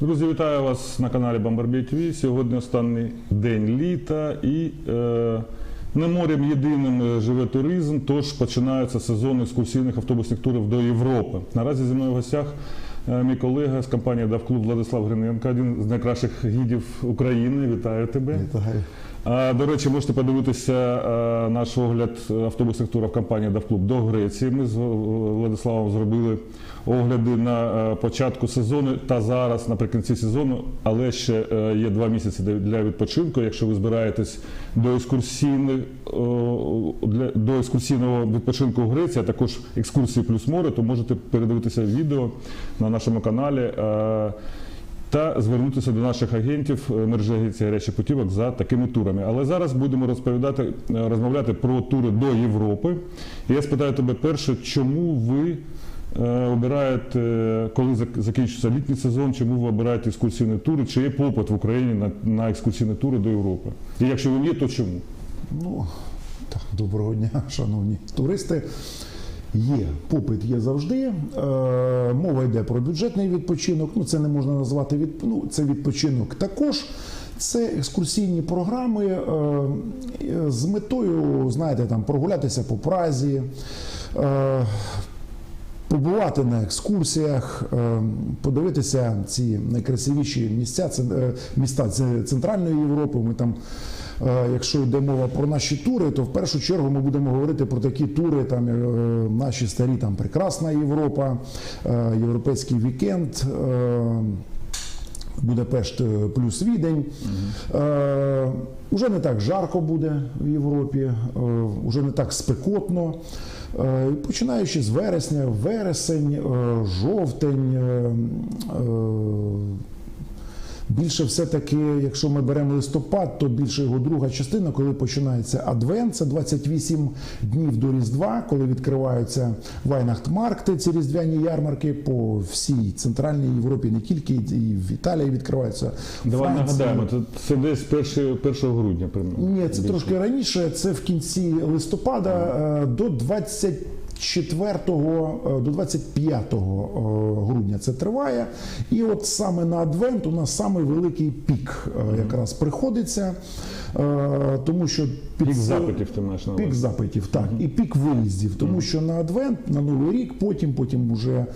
Друзі, вітаю вас на каналі Бомбарбій ТВ. Сьогодні останній день літа і е, не морем єдиним е, живе туризм, тож починається сезон екскурсійних автобусних турів до Європи. Наразі зі мною в гостях е, мій колега з компанії Давклуб Владислав Гриненко, один з найкращих гідів України. Вітаю тебе. Вітаю. До речі, можете подивитися наш огляд автобусних турів компанії Давклуб до Греції. Ми з е, Владиславом зробили огляди на е, початку сезону та зараз наприкінці сезону, але ще е, є два місяці для- відпочинку. Якщо ви збираєтесь до до екскурсійного відпочинку в Греції, а також екскурсії плюс море, то можете передивитися відео на нашому каналі. Та звернутися до наших агентів е, мережі гарячий путівок за такими турами. Але зараз будемо розповідати, е, розмовляти про тури до Європи. І я спитаю тебе перше, чому ви е, обираєте, коли зак- закінчиться літній сезон, чому ви обираєте екскурсійні тури? Чи є попит в Україні на, на екскурсійні тури до Європи? І якщо він є, то чому? Ну, так, доброго дня, шановні туристи. Є попит є завжди. Е, мова йде про бюджетний відпочинок. Ну, це не можна назвати від, ну, це відпочинок також. Це екскурсійні програми е, з метою, знаєте, там прогулятися по Празі. Побувати на екскурсіях, е, подивитися ці найкрасивіші місця, це, е, міста Центральної Європи. Ми там, е, якщо йде мова про наші тури, то в першу чергу ми будемо говорити про такі тури, там е, наші старі там Прекрасна Європа, Європейський вікенд. Будапешт плюс Відень. Е, уже не так жарко буде в Європі, е, уже не так спекотно. Е, починаючи з вересня, вересень, е, жовтень. Більше все-таки, якщо ми беремо листопад, то більше його друга частина, коли починається адвент, це 28 днів до Різдва, коли відкриваються Вайнахтмаркти, ці різдвяні ярмарки по всій центральній Європі, не тільки і в Італії відкриваються. Давай нагадаємо, це десь 1 1 грудня. Примерно. Ні, це більше. трошки раніше. Це в кінці листопада е, до 20 4 е, до 25 е, грудня це триває. І от саме на Адвент у нас самий великий пік е, якраз приходиться, тому що під... пік запитів ти маєш на увазі? Пік запитів, так, і пік виїздів, тому що на Адвент, на Новий рік, потім, потім уже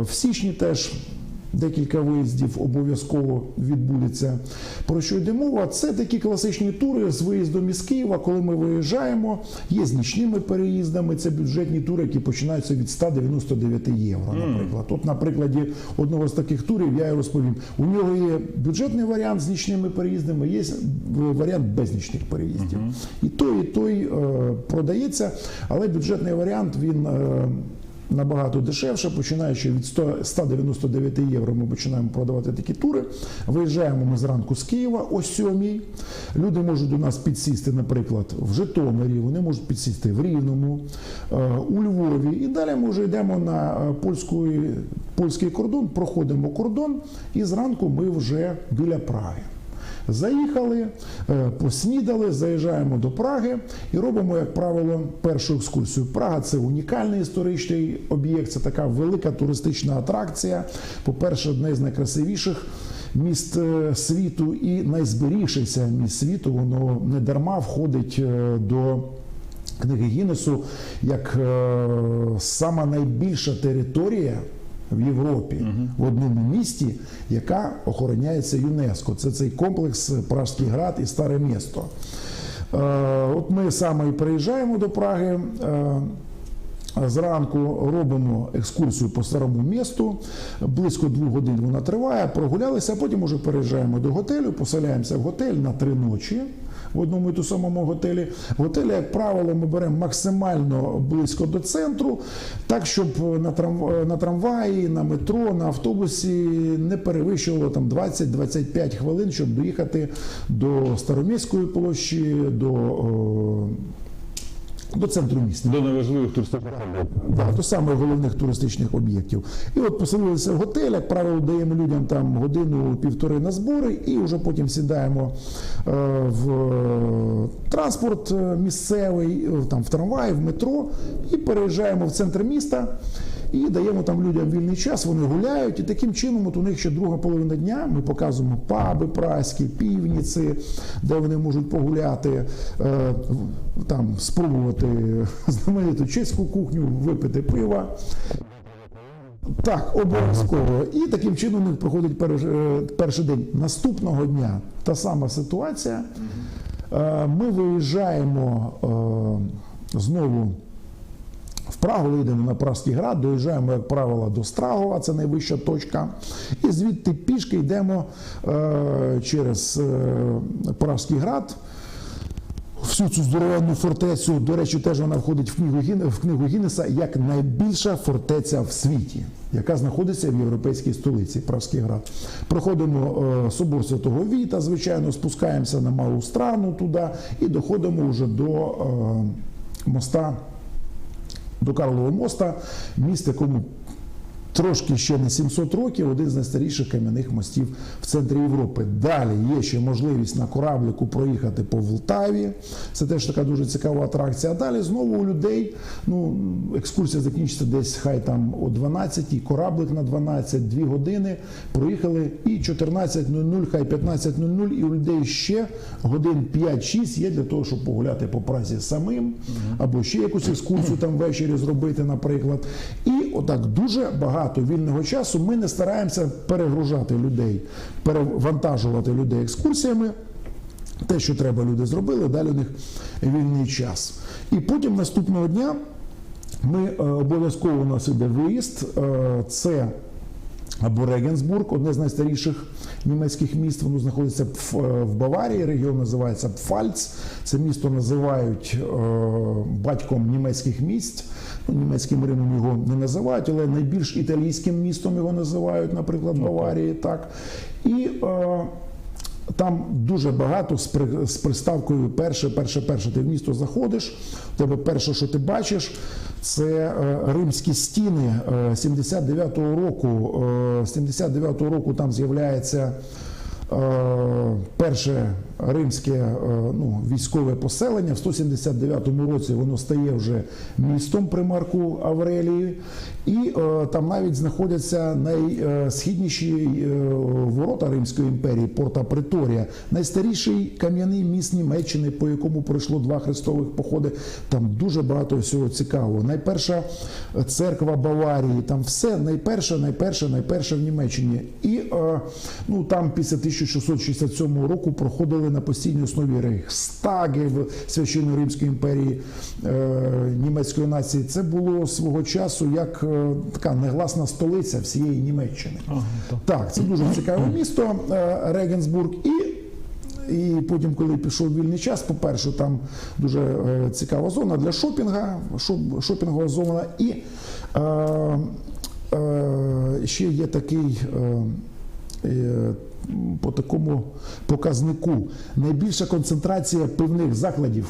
в січні теж. Декілька виїздів обов'язково відбудеться. Про що йде мова? Це такі класичні тури з виїздом із Києва, коли ми виїжджаємо. Є з нічними переїздами. Це бюджетні тури, які починаються від 199 євро. Наприклад, от на прикладі одного з таких турів я і розповім. У нього є бюджетний варіант з нічними переїздами, є варіант без нічних переїздів. І той, і той е, продається, але бюджетний варіант він. Набагато дешевше, починаючи від 100 199 євро, ми починаємо продавати такі тури. Виїжджаємо ми зранку з Києва о 7. Люди можуть до нас підсісти, наприклад, в Житомирі, вони можуть підсісти в Рівному, е, у Львові. І далі ми вже йдемо на е, польську, польський кордон, проходимо кордон, і зранку ми вже біля Праги. Заїхали, е, поснідали, заїжджаємо до Праги і робимо, як правило, першу екскурсію. Прага це унікальний історичний об'єкт, це така велика туристична атракція. По-перше, одне з найкрасивіших міст е, світу і найзберігшихся міст світу. Воно не дарма входить е, до. Книги Гіннесу як сама найбільша територія в Європі в одному місті, яка охороняється ЮНЕСКО. Це цей комплекс Пражський град і Старе місто. Е, от ми саме і приїжджаємо до Праги. Е, Зранку робимо екскурсію по старому місту. Близько двох годин вона триває. Прогулялися, а потім уже переїжджаємо до готелю, поселяємося в готель на три ночі. В одному і ту самому готелі. Готелі, як правило, ми беремо максимально близько до центру, так щоб на, трам... на трамваї, на метро, на автобусі не перевищувало там 20-25 хвилин, щоб доїхати до Староміської площі, до, о, до центру міста. До найважливих туристичних об'єктів. Так, до самих головних туристичних об'єктів. І от поселилися в готель, як правило, даємо людям там годину-півтори на збори, і вже потім сідаємо е, в е, транспорт е, місцевий, там в трамвай, в метро, і переїжджаємо в центр міста. І даємо там людям вільний час, вони гуляють, і таким чином, от у них ще друга половина дня. Ми показуємо паби праські, півніці, де вони можуть погуляти, е, там спробувати знамениту чеську кухню, випити пива. Так, обов'язково. І таким чином у них проходить е, перший день. Наступного дня та сама ситуація. Е, Ми виїжджаємо знову в Прагу, йдемо на Пражський град, доїжджаємо, як правило, до Страгова, це найвища точка. І звідти пішки йдемо е, через е, Пражський град. Всю цю здоровенну фортецю, до речі, теж вона входить в книгу, в книгу Гіннеса як найбільша фортеця в світі, яка знаходиться в європейській столиці Пражський град. Проходимо е, собор Святого Віта, звичайно, спускаємося на малу страну туди і доходимо вже до е, моста, до Карлового моста, міст, якому трошки ще не 700 років, один з найстаріших кам'яних мостів в центрі Європи. Далі є ще можливість на кораблику проїхати по Волтаві. Це теж така дуже цікава атракція. А далі знову у людей ну, екскурсія закінчиться десь хай там о 12, кораблик на 12, 2 години. Проїхали і 14.00, хай 15.00, і у людей ще годин 5-6 є для того, щоб погуляти по Празі самим, або ще якусь екскурсію там ввечері зробити, наприклад. І отак дуже багато вільного часу ми не стараємося перегружати людей, перевантажувати людей екскурсіями. Те, що треба, люди зробили, далі у них вільний час. І потім наступного дня ми е, обов'язково у нас іде виїзд. Е, це або Регенсбург, одне з найстаріших німецьких міст. Воно знаходиться в, е, в Баварії. Регіон називається Пфальц. Це місто називають е, батьком німецьких міст. Ну, німецьким Римом його не називають, але найбільш італійським містом його називають, наприклад, Баварії. Так. І е, там дуже багато з, при, з приставкою перше, перше, перше. Ти в місто заходиш, тебе перше, що ти бачиш, це е, римські стіни е, 79-го року. Е, 79-го року там з'являється перше римське е, ну, військове поселення. В 179 році воно стає вже містом при Марку Аврелії. І е, там навіть знаходяться найсхідніші е, ворота Римської імперії, порта Преторія, найстаріший кам'яний міст Німеччини, по якому пройшло два хрестових походи. Там дуже багато всього цікавого. Найперша церква Баварії, там все найперше, найперше, найперше в Німеччині. І е, ну, там після 1667 року проходили на постійній основі рейхстаги в священної Римської імперії е, німецької нації. Це було свого часу як е, така негласна столиця всієї Німеччини. Так, це дуже цікаве місто е, Регенсбург. І і потім, коли пішов вільний час, по-перше, там дуже цікава зона для шопінга, шоп- шопінгова зона. І е, е, ще є такий. Е, по такому показнику найбільша концентрація пивних закладів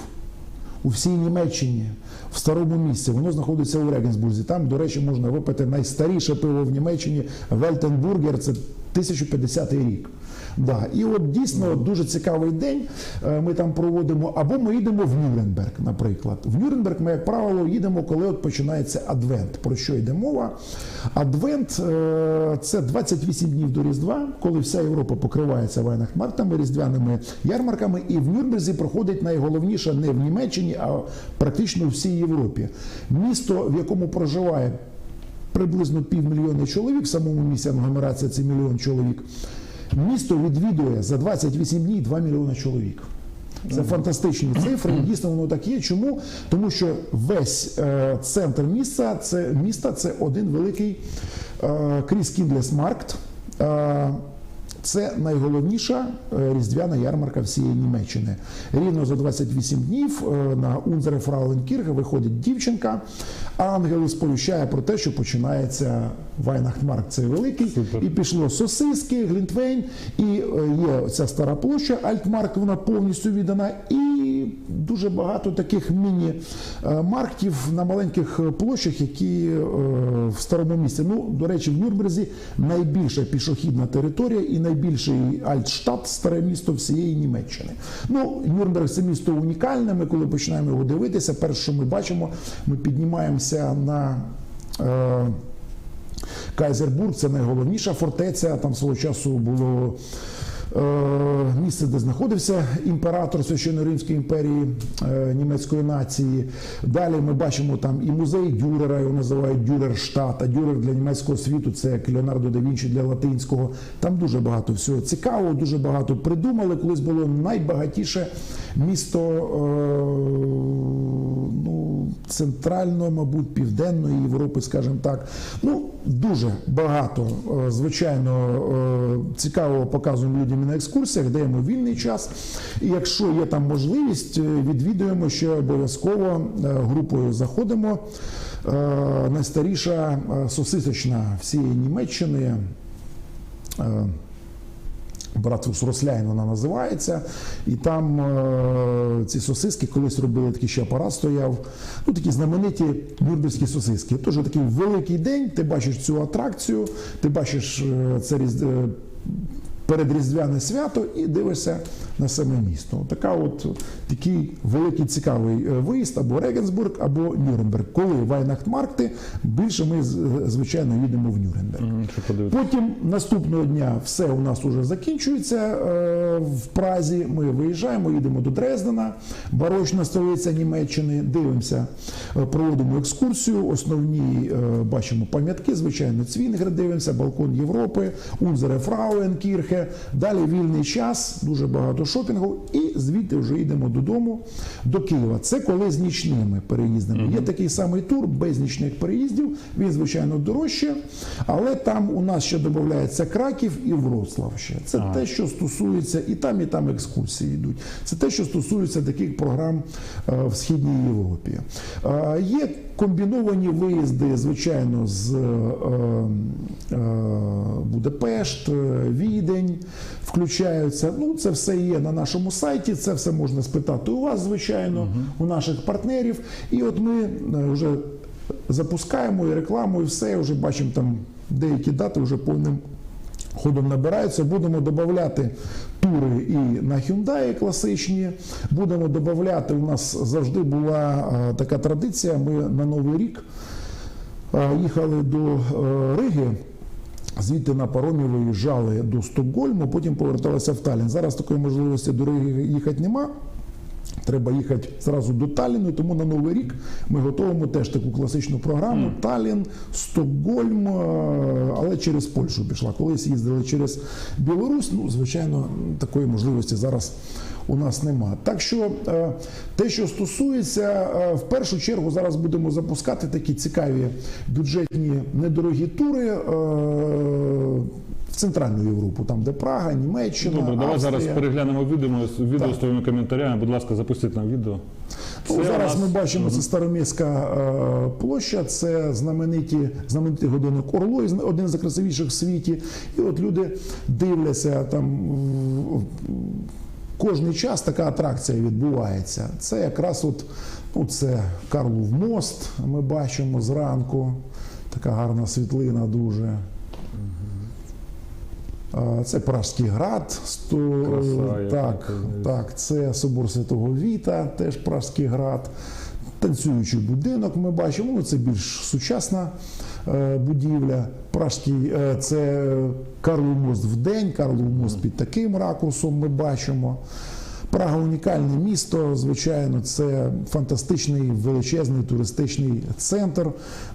у всій Німеччині в старому місці. Воно знаходиться у Регенсбурзі. Там, до речі, можна випити найстаріше пиво в Німеччині Вельтенбургер. Це 1050 рік. Да. І от дійсно дуже цікавий день е, ми там проводимо. Або ми їдемо в Нюрнберг, наприклад. В Нюрнберг ми, як правило, їдемо, коли от починається Адвент. Про що йде мова? Адвент е, це 28 днів до Різдва, коли вся Європа покривається вайнахмартами, різдвяними ярмарками. І в Нюрнберзі проходить найголовніше не в Німеччині, а практично у всій Європі. Місто, в якому проживає приблизно півмільйона чоловік, в самому місці агломерація це мільйон чоловік. Місто відвідує за 28 днів 2 мільйона чоловік. Це фантастичні цифри. і Дійсно, воно так є. Чому? Тому що весь е, центр міста це міста це один великий е, Кріс Кіндлесмаркт. Е, це найголовніша е, різдвяна ярмарка всієї Німеччини. Рівно за 28 днів е, на Унзере Фрауленкірге виходить дівчинка. Ангел сповіщає про те, що починається Вайнахтмарк цей великий. Супер. І пішло сосиски, глінтвейн, і е, є ця стара площа, Альтмарк, вона повністю віддана. І дуже багато таких міні-марктів на маленьких е, площах, які е, в старому місті. Ну, до речі, в Нюрнберзі найбільша пішохідна територія і найбільший Альтштадт, старе місто всієї Німеччини. Ну, Нюрнберг це місто унікальне. Ми коли починаємо його дивитися, перше, що ми бачимо, ми піднімаємося на. Е, Кайзербург це найголовніша фортеця. Там свого часу було. е, Місце, де знаходився імператор Священно-Римської імперії е, німецької нації. Далі ми бачимо там і музей Дюрера, його називають Дюрерштат, а Дюрер для німецького світу це як Леонардо да Вінчі для латинського. Там дуже багато всього цікавого, дуже багато придумали. Колись було найбагатіше місто е, центральної, мабуть, південної Європи, скажімо так. Ну, дуже багато, е, звичайно, е, цікавого показуємо людям на екскурсіях, даємо вільний час. І якщо є там можливість, е, відвідуємо ще обов'язково групою заходимо. Найстаріша сосисочна всієї Німеччини. Братвус Росляйн вона називається. І там е, ці сосиски колись робили такий ще апарат стояв. Ну, такі знамениті нюрнберзькі сосиски. Тож такий великий день, ти бачиш цю атракцію, ти бачиш е, це різ- е, передріздвяне свято і дивишся на саме місто. Така от такий великий цікавий е, виїзд або Регенсбург, або Нюрнберг. Коли Вайнахтмаркти, більше ми звичайно їдемо в Нюрнберг. Щоб. Потім наступного дня все у нас уже закінчується е, в Празі. Ми виїжджаємо, їдемо до Дрездена, барочна столиця Німеччини. Дивимося, е, проводимо екскурсію. Основні бачимо пам'ятки, звичайно, Цвінгер дивимося, балкон Європи, Унзере Фрауенкірхе. Далі вільний час, дуже багато шопінгу, і звідти вже йдемо додому до Києва. Це коли з нічними переїздами. Є такий самий тур без нічних переїздів. Він, звичайно, дорожче, але там у нас ще додається Краків і Вроцлав ще. Це те, що стосується, і там, і там екскурсії йдуть. Це те, що стосується таких програм е, в Східній Європі. Е, Є комбіновані виїзди, звичайно, з е, Будапешт, Відень включаються. Ну, це все є на нашому сайті. Це все можна спитати у вас, звичайно, у наших партнерів. І от ми е, вже запускаємо і рекламу, і все. Вже бачимо там деякі дати вже повним ходом набираються. Будемо додати тури і на Hyundai класичні. Будемо додати. У нас завжди була е, така традиція. Ми на Новий рік е, їхали до Риги. Звідти на паромі виїжджали до Стокгольму, потім поверталися в Таллін. Зараз такої можливості до Риги їхати нема. Треба їхати зразу до Талліну, тому на Новий рік ми готуємо теж таку класичну програму. Таллін, Стокгольм, е, але через Польщу пішла. Колись їздили через Білорусь. Ну, звичайно, такої можливості зараз у нас нема. Так що е, те, що стосується, е, в першу чергу зараз будемо запускати такі цікаві бюджетні недорогі тури. е, В Центральну Європу, там де Прага, Німеччина. Добре, давай Австрія. зараз переглянемо відео, відео з твоїми коментарями. Будь ласка, запустіть нам відео. Ну, зараз нас- ми бачимо це Староміська е, площа, це знамениті, знаменитий годинник Орло, один з найкрасивіших в світі. І от люди дивляться там. в- в- Кожний час така атракція відбувається. Це якраз от, ну, це Карлов мост, ми бачимо зранку. Така гарна світлина дуже. Це Пражський град, сто, Краса, так, так, так, це собор Святого Віта, теж Пражський град. Танцюючий будинок ми бачимо. Ну, це більш сучасна е, будівля. Пражський е, це Карлов мост в день, Карлов мост під таким ракурсом ми бачимо. Прага унікальне місто, звичайно, це фантастичний величезний туристичний центр.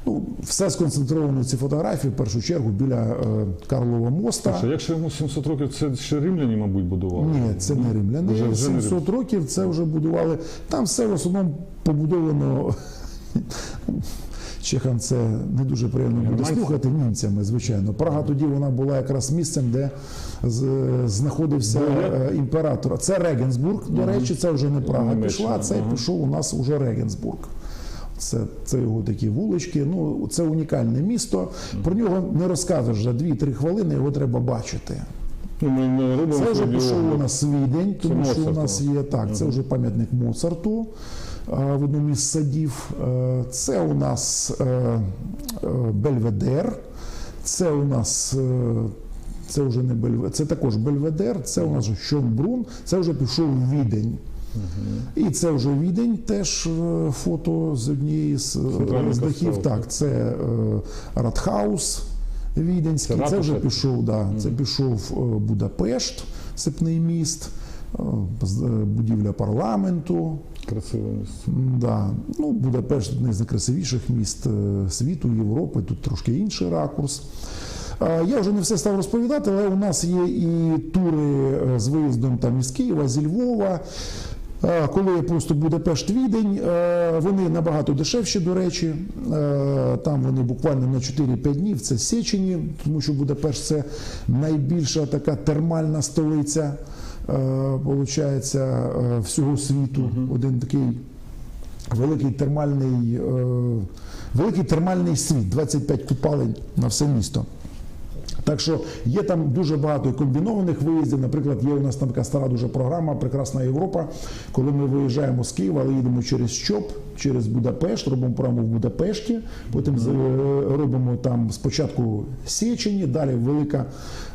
Ну, все сконцентровано ці фотографії в першу чергу біля е, Карлова моста. Слушай, якщо йому 700 років, це ще римляні, мабуть, будували. Ні, це не римляни. Вже- вже не 700 років це вже будували. Там все в основному побудовано. Чехам це не дуже приємно буде слухати німцями, звичайно. Прага тоді вона була якраз місцем, де знаходився е, імператор. Це Регенсбург. До речі, це вже не Прага пішла, це пішов у нас уже Регенсбург. Це, це його такі вулички. Ну, це унікальне місто. Про нього не розказуєш за 2-3 хвилини, його треба бачити. Ну, ми не робимо Це вже пішов у нас Відень, тому що у нас є так. Це вже пам'ятник Моцарту в одному із садів. Е, Це у нас е, е, Бельведер. Це у нас. е, Це вже не Бельведер, це також Бельведер, це у нас вже Шонбрун, це вже пішов Відень. І це вже Відень, теж е, фото з однієї з, е, дахів. Так, це е, Радхаус Віденський. Це Це, вже пішов, да, це пішов е, Будапешт, Сипний міст, е, е, будівля парламенту. Красиве місце. Да. Ну, Будапешт одне з найкрасивіших міст е, світу, Європи, тут трошки інший ракурс. Я вже не все став розповідати, але у нас є і тури е, з виїздом там із Києва, зі Львова. Коли просто Будапешт Відень, е, вони набагато дешевші, до речі. Там вони буквально на 4-5 днів. Це Сечені, тому що Будапешт це найбільша така термальна столиця. Е, Получається е, всього світу. Один такий великий термальний, е, великий термальний світ, 25 купалень на все місто. Так що є там дуже багато комбінованих виїздів. Наприклад, є у нас там така стара дуже програма Прекрасна Європа. Коли ми виїжджаємо з Києва, але їдемо через Чоп, через Будапешт, робимо програму в Будапешті. Потім е, робимо там спочатку Сечені, далі велика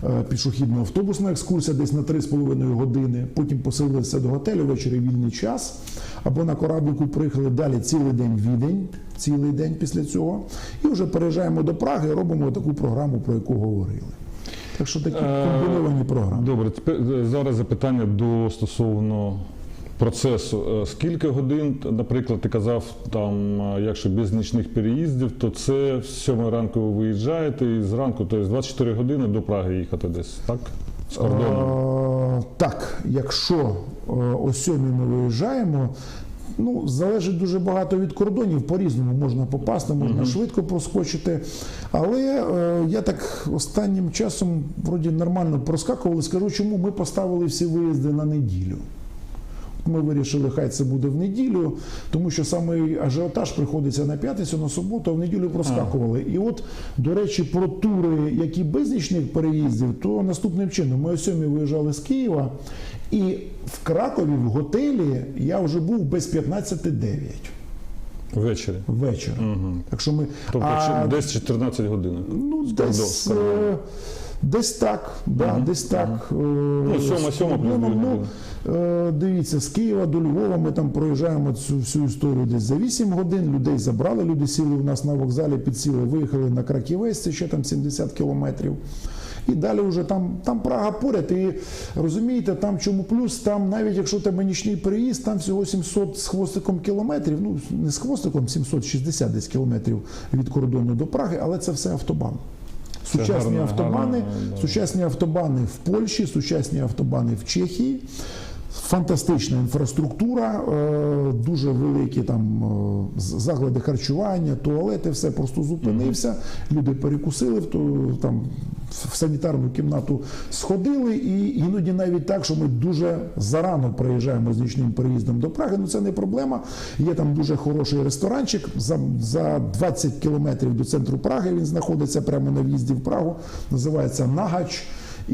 е, пішохідна автобусна екскурсія, десь на 3,5 години. Потім поселилися до готелю, ввечері вільний час. Або на кораблику приїхали далі цілий день Відень, цілий день після цього. І вже переїжджаємо до Праги і робимо таку програму, про яку говорили. Так що такі Е, комбіновані програми. Добре, тепер е, зараз запитання до стосовно процесу. Е, Скільки годин, наприклад, ти казав, там, якщо без нічних переїздів, то це з 7 ранку ви виїжджаєте і зранку, тобто 24 години до Праги їхати десь, так? З кордону. Так, якщо е, о сьомій ми виїжджаємо. Ну, залежить дуже багато від кордонів, по-різному можна попасти, можна швидко проскочити. Але е, я так останнім часом вроді нормально проскакували. Скажу, чому ми поставили всі виїзди на неділю. Ми вирішили, хай це буде в неділю, тому що саме ажіотаж приходиться на п'ятницю, на суботу, а в неділю проскакували. І от, до речі, про тури, які без нічних переїздів, то наступним чином. Ми о сьомій виїжджали з Києва, і в Кракові в готелі я вже був без 15.09 Ввечері. вечора. Так що ми Тобто а, десь 14 годин. ну, десь, е, десь так, да, десь так. Ну, сьома, сьома плюс ну, е, Дивіться, з Києва до Львова ми там проїжджаємо цю всю історію десь за 8 годин. Людей забрали, люди сіли у нас на вокзалі, підсіли, виїхали на Краківець, це ще там 70 кілометрів. І далі вже там, там Прага поряд. І розумієте, там чому плюс, там навіть якщо тебе нічний переїзд, там всього 700 з хвостиком кілометрів, ну не з хвостиком, 760 десь кілометрів від кордону до Праги, але це все автобан. Сучасні гарно, автобани, гарно, сучасні автобани в Польщі, сучасні автобани в Чехії. Фантастична інфраструктура, е, дуже великі там е, заклади харчування, туалети, все просто зупинився. Люди перекусили в ту там в санітарну кімнату сходили, і іноді навіть так, що ми дуже зарано приїжджаємо з нічним переїздом до Праги. Ну це не проблема. Є там дуже хороший ресторанчик за, за 20 кілометрів до центру Праги. Він знаходиться прямо на в'їзді в Прагу. Називається Нагач. І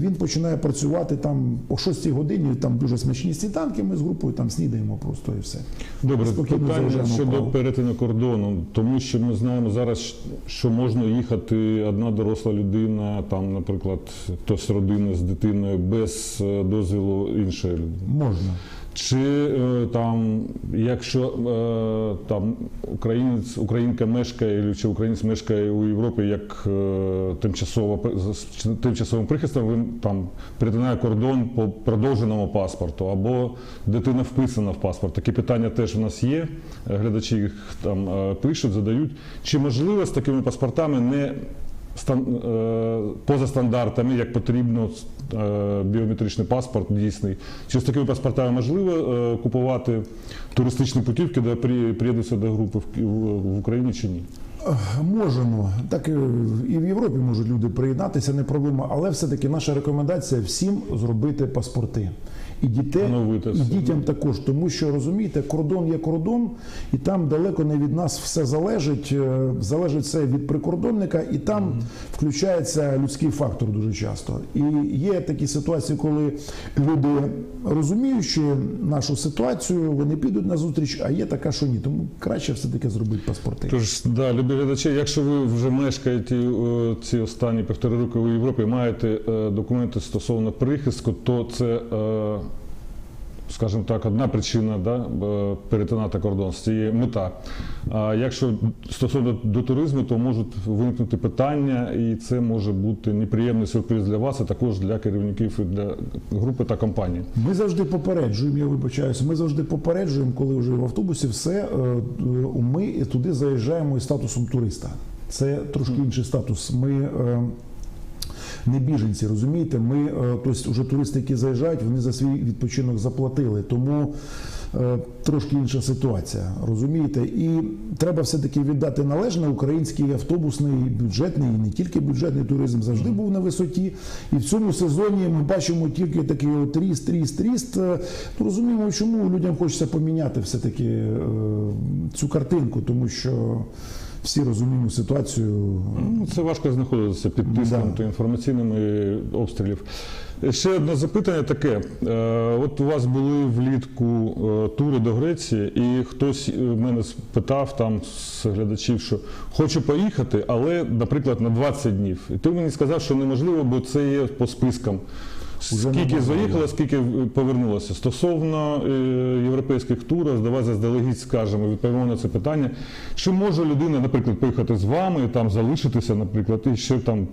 він починає працювати там о 6 годині. Там дуже смачні сніданки. Ми з групою там снідаємо просто і все. Добре, Спокійно питання щодо право. перетину кордону, тому що ми знаємо зараз, що можна їхати одна доросла людина, там, наприклад, хтось з родини з дитиною без дозволу дозвілу іншої людини. Можна. Чи е, там, якщо е, там українець, українка мешкає, чи українець мешкає у Європі як е, тимчасово з тимчасовим прихистом, він там перетинає кордон по продовженому паспорту, або дитина вписана в паспорт. Такі питання теж у нас є. Глядачі їх там пишуть, задають. Чи можливо з такими паспортами не поза стандартами, як потрібно е, біометричний паспорт дійсний. Чи з такими паспортами можливо е, купувати туристичні путівки, де при- приєднуються до групи в Україні чи ні? Можемо, так і в Європі можуть люди приєднатися, не проблема. Але все-таки наша рекомендація всім зробити паспорти. І дітей, Оновити і дітям також, тому що розумієте, кордон є кордон, і там далеко не від нас все залежить. е, Залежить все від прикордонника, і там включається людський фактор дуже часто. І є такі ситуації, коли люди розуміючи нашу ситуацію, вони підуть на зустріч, а є така, що ні. Тому краще все таки зробити паспорти. Тож, да, любі глядачі, якщо ви вже мешкаєте е, ці останні півтори роки у Європі, маєте е, документи стосовно прихистку, то це е, скажімо так, одна причина да, перетинати кордон з цієї мета. А якщо стосовно до туризму, то можуть виникнути питання, і це може бути неприємний сюрприз для вас, а також для керівників для групи та компанії. Ми завжди попереджуємо, я вибачаюся. Ми завжди попереджуємо, коли вже в автобусі все. е, е, Ми туди заїжджаємо із статусом туриста. Це трошки інший статус. Ми е, не біженці, розумієте? Ми, е, тобто, вже туристи, які заїжджають, вони за свій відпочинок заплатили. Тому е, трошки інша ситуація, розумієте? І треба все-таки віддати належне український автобусний бюджетний, і не тільки бюджетний туризм завжди був на висоті. І в цьому сезоні ми бачимо тільки такий от ріст, ріст, ріст. Е, Ну, розуміємо, чому людям хочеться поміняти все-таки е, цю картинку, тому що всі розуміємо ситуацію. Ну, це важко знаходитися під тиском Да. та інформаційними обстрілів. Ще одне запитання таке. Е, От у вас були влітку е, тури до Греції, і хтось е, мене спитав там з глядачів, що хочу поїхати, але, наприклад, на 20 днів. І ти мені сказав, що неможливо, бо це є по спискам. Скільки заїхало, скільки е, повернулося. Стосовно е, європейських турів, здавайся, заздалегідь скажемо, відповімо на це питання. Чи може людина, наприклад, поїхати з вами, там залишитися, наприклад, і ще там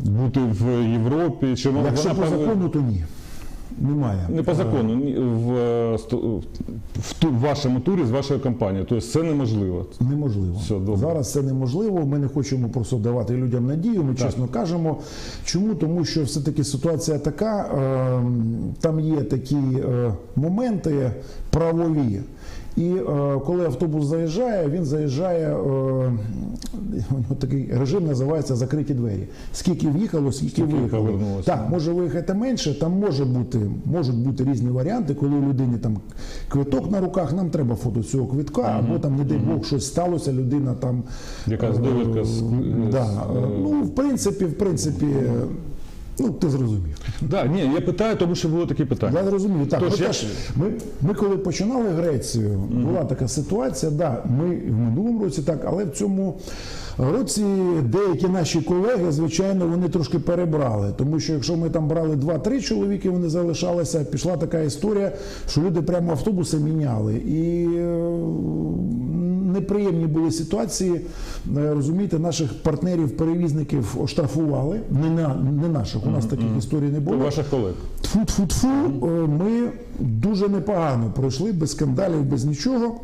бути в Європі? Чи вона Якщо по пов- закону, то ні. Немає. не по закону, ні, в, е, в, в вашому турі з вашою компанією. Тобто це неможливо. Неможливо. Все, добре. Зараз це неможливо. Ми не хочемо просто давати людям надію. Ми чесно кажемо. Чому? Тому що все-таки ситуація така, е, там є такі е, моменти правові. І е, коли автобус заїжджає, він заїжджає, е, у нього такий режим називається закриті двері. Скільки в'їхало, скільки виїхало. Так, може виїхати менше, там може бути, можуть бути різні варіанти, коли у людини там квиток на руках, нам треба фото цього квитка, або там, не дай Бог, щось сталося, людина там. Якась довідка з- е, да, е, е, Ну, в принципі, в принципі, е, ну ти зрозумів. Да, ні, я питаю, тому що було такі питання. Я зрозумів. Так, Тож я- ми, ми коли починали Грецію, була така ситуація. Да, ми в минулому році так, але в цьому році деякі наші колеги, звичайно, вони трошки перебрали. Тому що якщо ми там брали 2-3 чоловіки, вони залишалися, пішла така історія, що люди прямо автобуси міняли. І е, неприємні були ситуації. Е, Розумієте, наших партнерів-перевізників оштрафували. Не, на, не наших, у нас таких історій не було. Ваших колег. Тфу-тфу-тфу, е, ми дуже непогано пройшли, без скандалів, без нічого.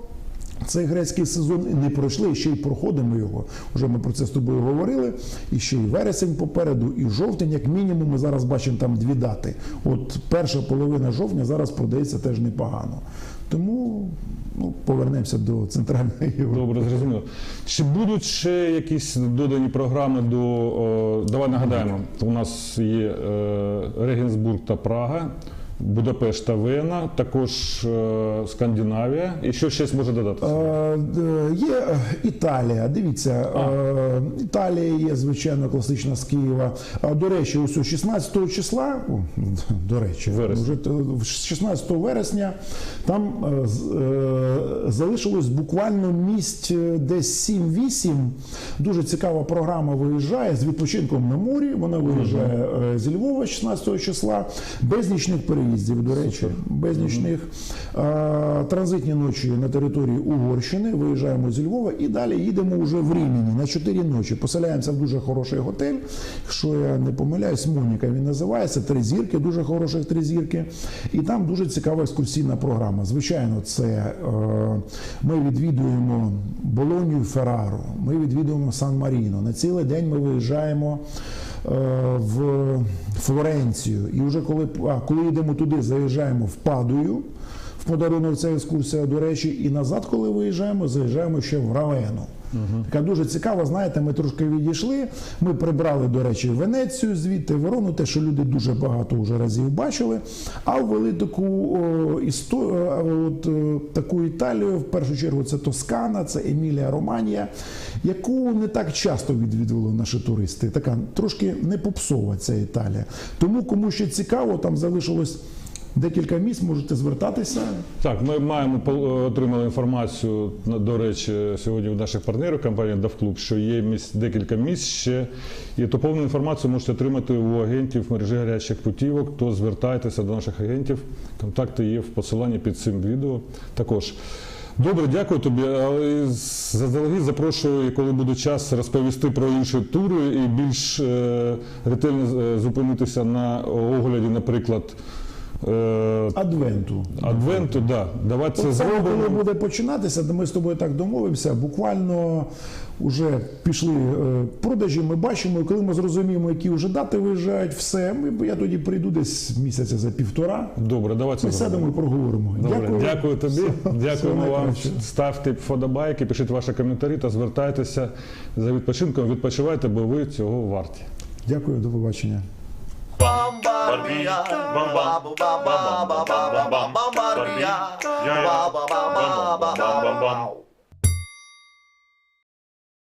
Цей грецький сезон не пройшли, ще й проходимо його. Уже ми про це з тобою говорили. І ще й вересень попереду, і жовтень, як мінімум, ми зараз бачимо там дві дати. От перша половина жовтня зараз продається теж непогано. Тому ну, повернемося до центральної Європи. Добре, зрозуміло. Чи будуть ще якісь додані програми до. о, давай нагадаємо, у нас є е, Регенсбург та Прага, Будапешт та Вена, також е, Скандинавія. І що ще може додатися? Е, Є е, Італія. Дивіться, Італія є звичайно класична з Києва. До речі, ось 16 числа, до речі, вже 16 вересня там залишилось буквально місць десь 7-8. Дуже цікава програма виїжджає з відпочинком на морі. Вона виїжджає зі Львова 16 числа, без нічних переїздів, до речі, без нічних транзитні ночі на території Угорщини. Виїжджаємо зі Львова і далі їдемо вже в Рівні на 4 ночі. Поселяємося в дуже хороший готель. Якщо я не помиляюсь, Моніка він називається. Три зірки, дуже хороших три зірки. І там дуже цікава екскурсійна програма. Звичайно, це е, ми відвідуємо Болонію Феррару, ми відвідуємо Сан Маріно. На цілий день ми виїжджаємо в Флоренцію. І вже коли, а, коли йдемо туди, заїжджаємо в Падую. В подарунок ця екскурсія, до речі, і назад, коли виїжджаємо, заїжджаємо ще в Равену. Така дуже цікава, знаєте, ми трошки відійшли. Ми прибрали, до речі, Венецію, звідти Верону, те, що люди дуже багато вже разів бачили. А ввели таку о, істо- от, е, таку Італію, в першу чергу, це Тоскана, це Емілія Романія, яку не так часто відвідували наші туристи. Така трошки не попсова ця Італія. Тому кому ще цікаво, там залишилось декілька місць можете звертатися. Так, ми маємо пол- отримали інформацію, до речі, сьогодні від наших партнерів компанії «Давклуб», що є місць, декілька місць ще. І ту повну інформацію можете отримати у агентів мережі гарячих путівок, то звертайтеся до наших агентів. Контакти є в посиланні під цим відео. Також. Добре, дякую тобі. Але заздалегідь запрошую, коли буде час, розповісти про інші тури і більш е, ретельно е, зупинитися на огляді, наприклад, е, Адвенту. Адвенту, да. Давай це саме коли буде починатися, ми з тобою так домовимося. Буквально вже пішли е, продажі. Ми бачимо, і коли ми зрозуміємо, які вже дати виїжджають, все. Ми, я тоді прийду десь місяця за півтора. Добре, давай це Ми сядемо і проговоримо. Добре, дякую, тобі. Всього Дякуємо вам. Ставте вподобайки, пишіть ваші коментарі та звертайтеся за відпочинком. Відпочивайте, бо ви цього варті. Дякую, до побачення. Barbie, Bamba, Bamba, Bamba, Barbie, yeah, yeah, Bamba, Bamba, Bamba, Bamba.